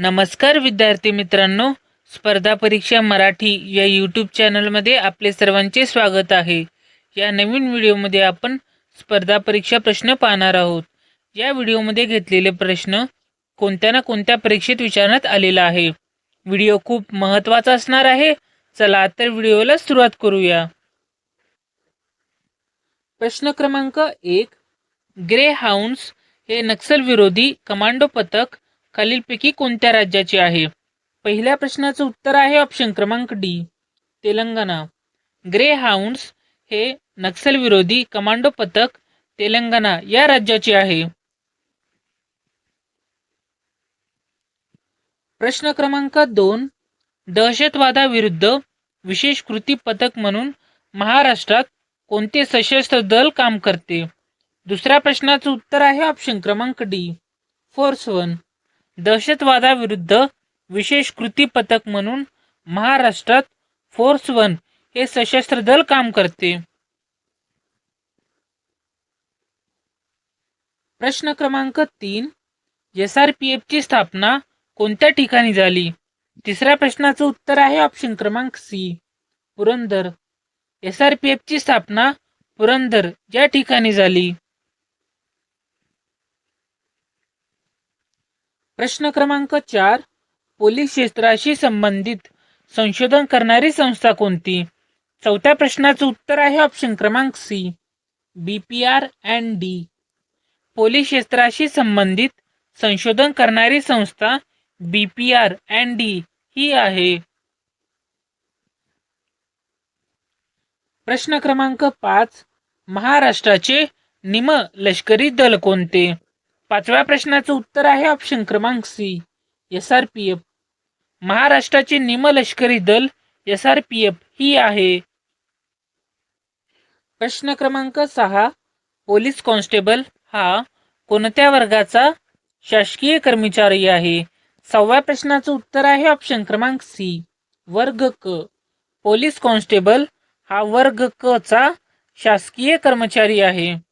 नमस्कार विद्यार्थी मित्रांनो. स्पर्धा परीक्षा मराठी या यूट्यूब चॅनलमध्ये आपले सर्वांचे स्वागत आहे. या नवीन व्हिडिओमध्ये आपण स्पर्धा परीक्षा प्रश्न पाहणार आहोत. या व्हिडिओमध्ये घेतलेले प्रश्न कोणत्या ना कोणत्या परीक्षेत विचारण्यात आलेला आहे. व्हिडिओ खूप महत्त्वाचा असणार आहे. चला तर व्हिडिओला सुरुवात करूया. प्रश्न क्रमांक एक. ग्रे हाऊंड्स हे नक्षलविरोधी कमांडो पथक खालीलपैकी कोणत्या राज्याचे आहे? पहिल्या प्रश्नाचं उत्तर आहे ऑप्शन क्रमांक डी तेलंगणा. ग्रे हाऊंड्स हे नक्षलविरोधी कमांडो पथक तेलंगणा या राज्याचे आहे. प्रश्न क्रमांक दोन दहशतवादाविरुद्ध विशेष कृती पथक म्हणून महाराष्ट्रात कोणते सशस्त्र दल काम करते? दुसऱ्या प्रश्नाचं उत्तर आहे ऑप्शन क्रमांक डी फोर्स वन दहशतवादाविरुद्ध विशेष कृती पथक म्हणून महाराष्ट्रात फोर्स वन हे सशस्त्र दल काम करते. प्रश्न क्रमांक तीन. एस आर पी एफ ची स्थापना कोणत्या ठिकाणी झाली? तिसऱ्या प्रश्नाचं उत्तर आहे ऑप्शन क्रमांक C Purandar. S R P F ची स्थापना पुरंदर या ठिकाणी झाली. प्रश्न क्रमांक चार पोलीस क्षेत्राशी संबंधित संशोधन करणारी संस्था कोणती? चौथ्या प्रश्नाचं उत्तर आहे ऑप्शन क्रमांक C B P R and D police क्षेत्राशी संबंधित संशोधन करणारी संस्था B P R and D ही आहे. प्रश्न क्रमांक पाच महाराष्ट्राचे निम लष्करी दल कोणते? पाचव्या प्रश्नाचं उत्तर आहे ऑप्शन क्रमांक C S R P F महाराष्ट्राचे निमलष्करी दल एस आर पी एफ ही आहे. प्रश्न क्रमांक सहा पोलीस कॉन्स्टेबल हा कोणत्या वर्गाचा शासकीय कर्मचारी आहे? सहाव्या प्रश्नाचं उत्तर आहे ऑप्शन क्रमांक सी वर्ग क. पोलीस कॉन्स्टेबल हा वर्ग क चा शासकीय कर्मचारी आहे.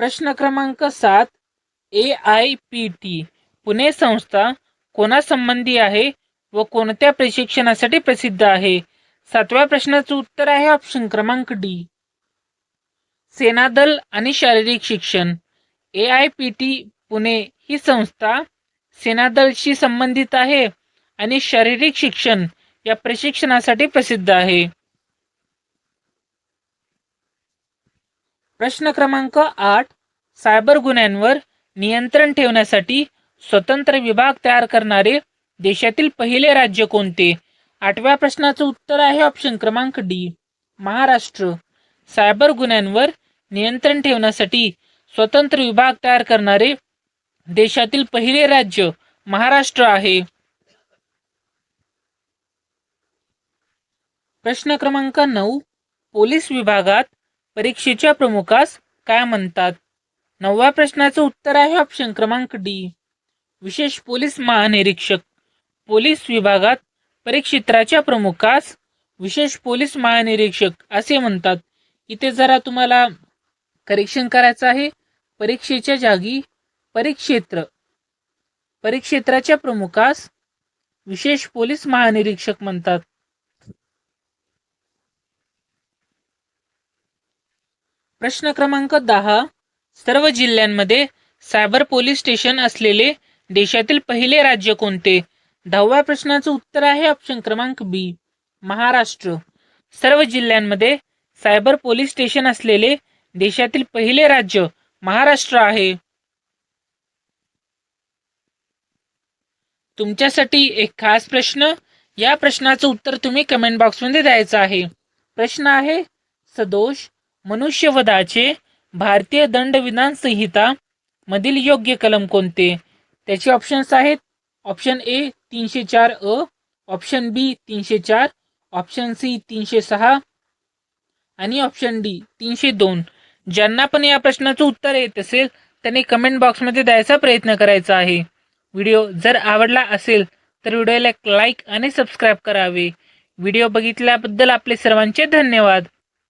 प्रश्न क्रमांक सात A I P T Pune संस्था कोणासंबंधी आहे व कोणत्या प्रशिक्षणासाठी प्रसिद्ध आहे? सातव्या प्रश्नाचं उत्तर आहे ऑप्शन क्रमांक डी सेनादल आणि शारीरिक शिक्षण. A I P T Pune ही संस्था सेनादलशी संबंधित आहे आणि शारीरिक शिक्षण या प्रशिक्षणासाठी प्रसिद्ध आहे. प्रश्न क्रमांक आठ सायबर गुन्ह्यांवर नियंत्रण ठेवण्यासाठी स्वतंत्र विभाग तयार करणारे देशातील पहिले राज्य कोणते? आठव्या प्रश्नाचं उत्तर आहे ऑप्शन क्रमांक डी महाराष्ट्र. सायबर गुन्ह्यांवर नियंत्रण ठेवण्यासाठी स्वतंत्र विभाग तयार करणारे देशातील पहिले राज्य महाराष्ट्र आहे. प्रश्न क्रमांक नऊ पोलीस विभागात परीक्षेच्या प्रमुखास काय म्हणतात? नवव्या प्रश्नाचं उत्तर आहे ऑप्शन क्रमांक डी विशेष पोलीस महानिरीक्षक. पोलीस विभागात परीक्षेत्राच्या प्रमुखास विशेष पोलीस महानिरीक्षक असे म्हणतात. इथे जरा तुम्हाला करेक्शन करायचं आहे. परीक्षेच्या जागी परीक्षेत्र. परीक्षेत्राच्या प्रमुखास विशेष पोलीस महानिरीक्षक म्हणतात. प्रश्न क्रमांक दहा. सर्व जिल्ह्यांमध्ये सायबर पोलीस स्टेशन असलेले देशातील पहिले राज्य कोणते? दहाव्या प्रश्नाचं उत्तर आहे ऑप्शन क्रमांक बी महाराष्ट्र. सर्व जिल्ह्यांमध्ये सायबर पोलीस स्टेशन असलेले देशातील पहिले राज्य महाराष्ट्र आहे. तुमच्यासाठी एक खास प्रश्न या प्रश्नाचं उत्तर तुम्ही कमेंट बॉक्समध्ये द्यायचं आहे. प्रश्न आहे सदोष मनुष्यवधाचे भारतीय दंडविधान संहिता मधील योग्य कलम कोणते? त्याचे ऑप्शन्स आहेत. ऑप्शन ए तीनशे चार अ. ऑप्शन बी तीनशे चार ऑप्शन सी तीनशे सहा आणि ऑप्शन डी तीनशे दोन. ज्यांना पण या प्रश्नाचं उत्तर येत असेल त्यांनी कमेंट बॉक्समध्ये द्यायचा प्रयत्न करायचा आहे. व्हिडिओ जर आवडला असेल तर व्हिडिओला लाईक आणि सबस्क्राईब करावे. व्हिडिओ बघितल्याबद्दल आपले सर्वांचे धन्यवाद.